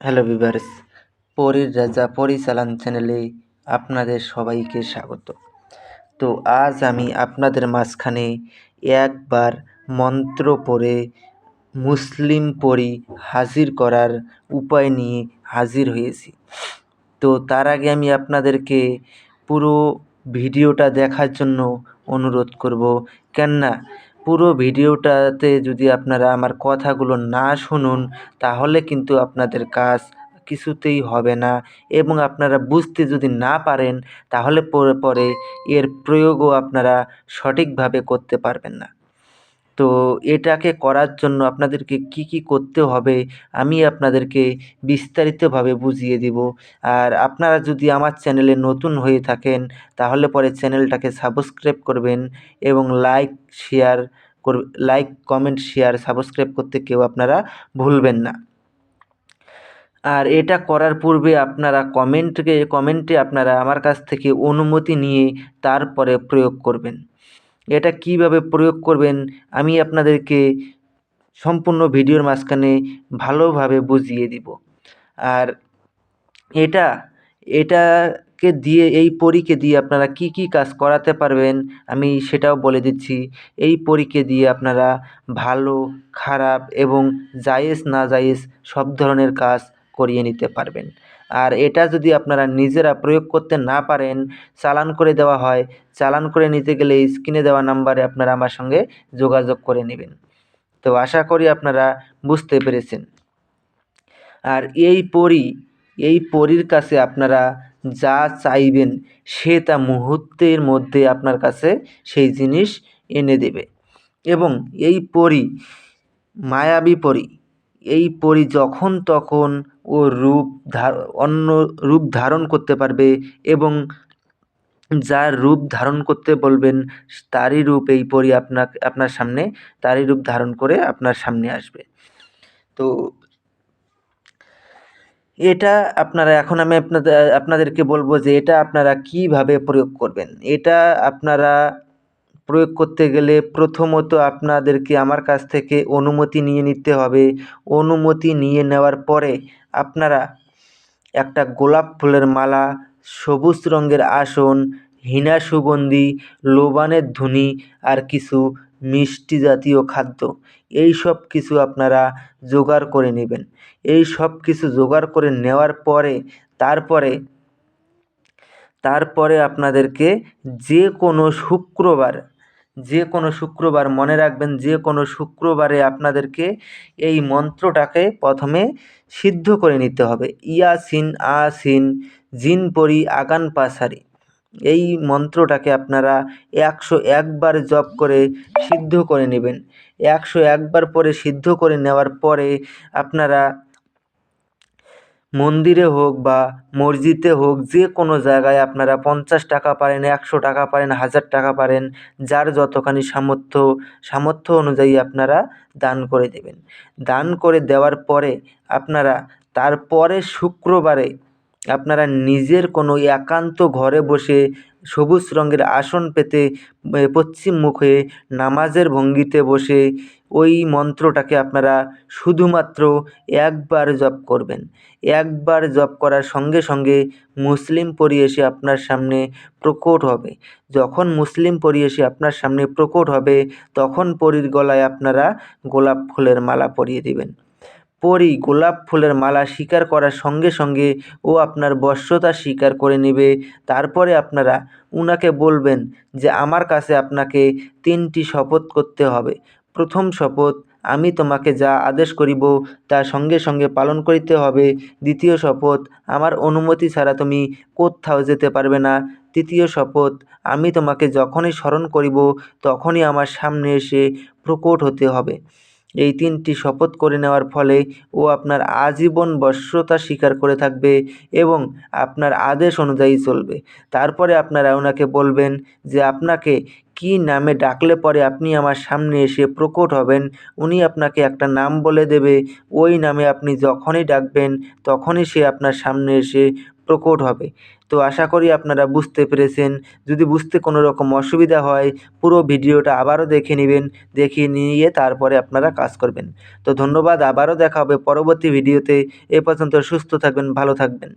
Hello viewers পরীর রাজা পরিচালন চ্যানেলে আপনাদের সবাইকে স্বাগত। তো আজ আমি আপনাদের মাঝখানে একবার মন্ত্র পড়ে মুসলিম পরি হাজির করার উপায় নিয়ে হাজির হয়েছি। তো তার আগে আমি আপনাদেরকে পুরো ভিডিওটা দেখার জন্য অনুরোধ করব, কেননা পুরো ভিডিওটাতে যদি আপনারা আমার কথাগুলো না শুনুন, তাহলে কিন্তু আপনাদের কাজ কিছুতেই হবে না। এবং আপনারা বুঝতে যদি না পারেন, তাহলে পরে পরে এর প্রয়োগও আপনারা সঠিকভাবে করতে পারবেন না। তো এটাকে করার জন্য আপনাদেরকে কি কি করতে হবে আমি আপনাদেরকে বিস্তারিতভাবে বুঝিয়ে দিব। আর আপনারা যদি আমার চ্যানেলে নতুন হয়ে থাকেন, তাহলে পরে চ্যানেলটাকে সাবস্ক্রাইব করবেন এবং লাইক, শেয়ার কর লাইক, কমেন্ট, শেয়ার, সাবস্ক্রাইব করতে কেউ আপনারা ভুলবেন না। আর এটা করার পূর্বে আপনারা কমেন্টকে, কমেন্টে আপনারা আমার কাছ থেকে অনুমতি নিয়ে তারপরে প্রয়োগ করবেন। এটা কীভাবে প্রয়োগ করবেন, আমি আপনাদেরকে সম্পূর্ণ ভিডিওর মাঝখানে ভালোভাবে বুঝিয়ে দিব। আর এটা, এটাকে দিয়ে, এই পরীকে দিয়ে আপনারা কি কি কাজ করাতে পারবেন, আমি সেটাও বলে দিচ্ছি। এই পরীকে দিয়ে আপনারা ভালো, খারাপ এবং জায়েজ, না জায়েজ সব ধরনের কাজ করিয়ে নিতে পারবেন। আর এটা যদি আপনারা নিজেরা প্রয়োগ করতে না পারেন, চালান করে দেওয়া হয়, চালান করে নিতে গেলে স্ক্রিনে দেওয়া নাম্বারে আপনারা আমার সঙ্গে যোগাযোগ করে নেবেন। তো আশা করি আপনারা বুঝতে পেরেছেন। আর এই পরি, এই পরীর কাছে আপনারা যা চাইবেন, সে তা মুহূর্তের মধ্যে আপনার কাছে সেই জিনিস এনে দেবে। এবং এই পরি, মায়াবী পরি এই পরি যখন তখন ও রূপ অন্য রূপ ধারণ করতে পারবে এবং যার রূপ ধারণ করতে বলবেন, তারই রূপ এই পরি আপনার আপনার সামনে, তারই রূপ ধারণ করে আপনার সামনে আসবে। তো এটা আপনারা, এখন আমি আপনাদের, আপনাদেরকে বলব যে এটা আপনারা কীভাবে প্রয়োগ করবেন? এটা আপনারা প্রয়োগ করতে গেলে প্রথমত আপনাদেরকে আমার কাছ থেকে অনুমতি নিয়ে নিতে হবে। অনুমতি নিয়ে নেওয়ার পরে আপনারা একটা গোলাপ ফুলের মালা, সবুজ রঙের আসন, হীনা সুগন্ধি, লোবানের ধুনি আর কিছু মিষ্টি জাতীয় খাদ্য। এই সব কিছু আপনারা জোগাড় করে নেবেন। এই সব কিছু জোগাড় করে নেওয়ার পরে তারপরে তারপরে আপনাদেরকে যে কোনো শুক্রবার যে কোনো শুক্রবার মনে রাখবেন যে কোনো শুক্রবারে আপনাদেরকে এই মন্ত্রটাকে প্রথমে সিদ্ধ করে নিতে হবে। ইয়াসিন, আসিন, জিন পরি, আগান পাসারি। এই মন্ত্রটাকে আপনারা একশো একবার জপ করে সিদ্ধ করে নেবেন। একশো একবার পরে সিদ্ধ করে নেওয়ার পরে আপনারা মন্দিরে হোক বা মসজিদে হোক, যে কোনো জায়গায় আপনারা পঞ্চাশ টাকা পারেন, একশো টাকা পারেন, হাজার টাকা পারেন, যার যতখানি সামর্থ্য সামর্থ্য অনুযায়ী আপনারা দান করে দেবেন। দান করে দেওয়ার পরে আপনারা তারপরে শুক্রবারে আপনারা নিজের কোনো একান্ত ঘরে বসে সবুজ রঙের আসন পেতে পশ্চিম মুখে নামাজের ভঙ্গিতে বসে ওই মন্ত্রটাকে আপনারা শুধুমাত্র একবার জপ করবেন। একবার জপ করার সঙ্গে সঙ্গে মুসলিম পরি এসে আপনার সামনে প্রকট হবে। যখন মুসলিম পরি এসে আপনার সামনে প্রকট হবে, তখন পরীর গলায় আপনারা গোলাপ ফুলের মালা পরিয়ে দেবেন। পরী গোলাপ ফুলের মালা স্বীকার করার সঙ্গে সঙ্গে ও আপনার বশ্যতা স্বীকার করে নেবে। তারপরে আপনারা উনাকে বলবেন যে, আমার কাছে আপনাকে তিনটি শপথ করতে হবে। প্রথম শপথ, আমি তোমাকে যা আদেশ করিব তা সঙ্গে সঙ্গে পালন করিতে হবে। দ্বিতীয় শপথ, আমার অনুমতি ছাড়া তুমি কোত্থাও যেতে পারবে না। তৃতীয় শপথ, আমি তোমাকে যখনই স্মরণ করিব, তখনই আমার সামনে এসে প্রকট হতে হবে। এই তিনটি শপথ করে নেওয়ার ফলে ও আপনার আজীবন বশ্যতা স্বীকার করে থাকবে এবং আপনার আদেশ অনুযায়ী চলবে। তারপরে আপনারা ওনাকে বলবেন যে, আপনাকে কী নামে ডাকলে পরে আপনি আমার সামনে এসে প্রকট হবেন? উনি আপনাকে একটা নাম বলে দেবে। ওই নামে আপনি যখনই ডাকবেন, তখনই সে আপনার সামনে এসে প্রকট হবে। তো আশা করি আপনারা বুঝতে পেরেছেন। যদি বুঝতে কোনো রকম অসুবিধা হয়, পুরো ভিডিওটা আবারও দেখে নেবেন দেখে নিয়ে তারপরে আপনারা কাজ করবেন। তো ধন্যবাদ, আবারও দেখা হবে পরবর্তী ভিডিওতে। এ পর্যন্ত সুস্থ থাকবেন, ভালো থাকবেন।